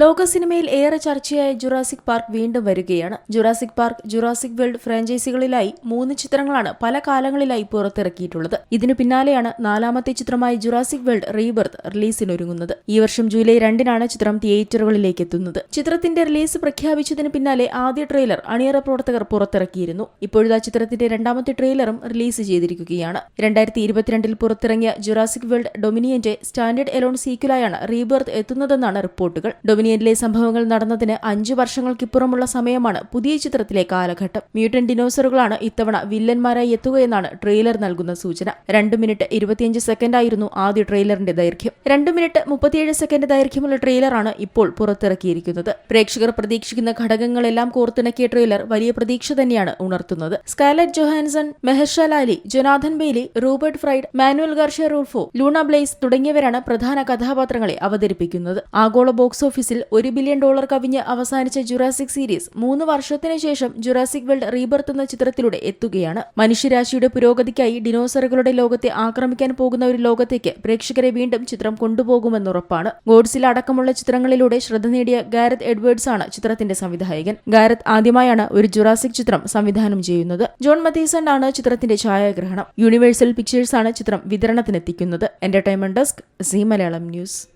ലോക സിനിമയിൽ ഏറെ ചർച്ചയായ ജുറാസിക് പാർക്ക് വീണ്ടും വരികയാണ്. ജുറാസിക് പാർക്ക് ജുറാസിക് വേൾഡ് ഫ്രാഞ്ചൈസികളിലായി മൂന്ന് ചിത്രങ്ങളാണ് പല കാലങ്ങളിലായി പുറത്തിറക്കിയിട്ടുള്ളത്. ഇതിനു പിന്നാലെയാണ് നാലാമത്തെ ചിത്രമായ ജുറാസിക് വേൾഡ് റീബർത്ത് റിലീസിനൊരുങ്ങുന്നത്. ഈ വർഷം ജൂലൈ രണ്ടിനാണ് ചിത്രം തിയേറ്ററുകളിലേക്ക് എത്തുന്നത്. ചിത്രത്തിന്റെ റിലീസ് പ്രഖ്യാപിച്ചതിന് പിന്നാലെ ആദ്യ ട്രെയിലർ അണിയറ പ്രവർത്തകർ പുറത്തിറക്കിയിരുന്നു. ഇപ്പോഴത്തെ ചിത്രത്തിന്റെ രണ്ടാമത്തെ ട്രെയിലറും റിലീസ് ചെയ്തിരിക്കുകയാണ്. രണ്ടായിരത്തി ഇരുപത്തിരണ്ടിൽ പുറത്തിറങ്ങിയ ജുറാസിക് വേൾഡ് ഡൊമിനിയന്റെ സ്റ്റാൻഡേർഡ് എലോൺ സീക്വലായാണ് റീബർത്ത് എത്തുന്നതെന്നാണ് റിപ്പോർട്ടുകൾ. ഡൊമിനിയനിലെ സംഭവങ്ങൾ നടന്നതിന് അഞ്ചു വർഷങ്ങൾക്കിപ്പുറമുള്ള സമയമാണ് പുതിയ ചിത്രത്തിലെ കാലഘട്ടം മ്യൂട്ടൻ ഡിനോസറുകളാണ് ഇത്തവണ വില്ലന്മാരായി എത്തുകയെന്നാണ് ട്രെയിലർ നൽകുന്ന സൂചന. രണ്ട് മിനിറ്റ് ഇരുപത്തിയഞ്ച് സെക്കൻഡായിരുന്നു ആദ്യ ട്രെയിലറിന്റെ ദൈർഘ്യം. രണ്ട് മിനിറ്റ് മുപ്പത്തിയേഴ് സെക്കൻഡ് ദൈർഘ്യമുള്ള ട്രെയിലറാണ് ഇപ്പോൾ പുറത്തിറക്കിയിരിക്കുന്നത്. പ്രേക്ഷകർ പ്രതീക്ഷിക്കുന്ന ഘടകങ്ങളെല്ലാം കോർത്തിണക്കിയ ട്രെയിലർ വലിയ പ്രതീക്ഷ തന്നെയാണ് ഉണർത്തുന്നത്. Scarlett Johansson Mahershala Ali Jonathan Bailey Rupert Friend Manuel Garcia Rulfo Luna Blaise തുടങ്ങിയവരാണ് പ്രധാന കഥാപാത്രങ്ങളെ അവതരിപ്പിക്കുന്നത്. ആഗോള ബോക്സ് ഓഫീസിൽ ഒരു ബില്യൺ ഡോളർ കവിഞ്ഞ് അവസാനിച്ച ജുറാസിക് സീരീസ് മൂന്ന് വർഷത്തിന് ശേഷം ജുറാസിക് വേൾഡ് റീബർത്ത് എന്ന ചിത്രത്തിലൂടെ എത്തുകയാണ്. മനുഷ്യരാശിയുടെ പുരോഗതിക്കായി ഡിനോസറുകളുടെ ലോകത്തെ ആക്രമിക്കാൻ പോകുന്ന ഒരു ലോകത്തേക്ക് പ്രേക്ഷകരെ വീണ്ടും ചിത്രം കൊണ്ടുപോകുമെന്നുറപ്പാണ് ഗോഡ്സിൽ അടക്കമുള്ള ചിത്രങ്ങളിലൂടെ ശ്രദ്ധ നേടിയ ഗാരത് എഡ്വേർഡ്സ് ആണ് ചിത്രത്തിന്റെ സംവിധായകൻ. ഗാരത് ആദ്യമായാണ് ഒരു ജുറാസിക് ചിത്രം സംവിധാനം ചെയ്യുന്നത്. ജോൺ മതീസൺ ആണ് ചിത്രത്തിന്റെ ഛായാഗ്രഹണം. യൂണിവേഴ്സൽ പിക്ചേഴ്സ് ആണ് ചിത്രം വിതരണത്തിനെത്തിക്കുന്നത്. Entertainment desk C Malayalam news.